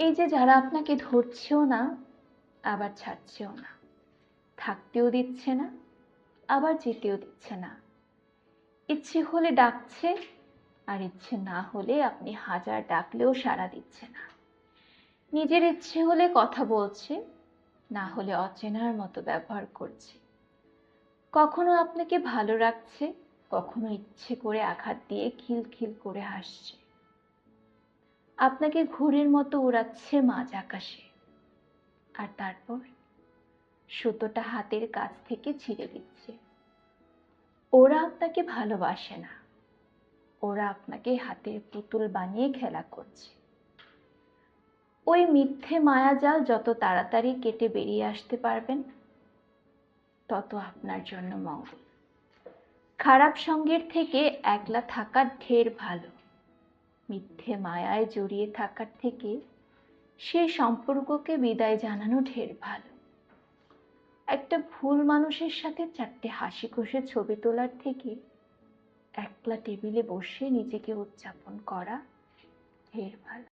এই যে যারা আপনাকে ধরছেও না, আবার ছাড়ছেও না, থাকতেও দিচ্ছে না, আবার যেতেও দিচ্ছে না। ইচ্ছে হলে ডাকছে, আর ইচ্ছে না হলে আপনি হাজার ডাকলেও সাড়া দিচ্ছে না। নিজের ইচ্ছে হলে কথা বলছে, না হলে অচেনার মতো ব্যবহার করছে। কখনো আপনাকে ভালো রাখছে, কখনো ইচ্ছে করে আঘাত দিয়ে খিলখিল করে হাসছে। আপনাকে ঘুড়ির মতো উড়াচ্ছে মাঝ আকাশে। আর তারপর সুতোটা হাতের কাছ থেকে ছিঁড়ে দিচ্ছে। ওরা আপনাকে ভালোবাসে না। ওরা আপনাকে হাতের পুতুল বানিয়ে খেলা করছে। ওই মিথ্যে মায়াজাল যত তাড়াতাড়ি কেটে বেরিয়ে আসতে পারবেন, তত আপনার জন্য মঙ্গল। খারাপ সঙ্গের থেকে একলা থাকা ঢের ভালো। মিথ্যে মায়ায় জড়িয়ে থাকার থেকে সেই সম্পর্ককে বিদায় জানানো ঢের ভালো। একটা ভুল মানুষের সাথে চারটে হাসি খুশি ছবি তোলার থেকে একলা টেবিলে বসে নিজেকে উদযাপন করা ঢের ভালো।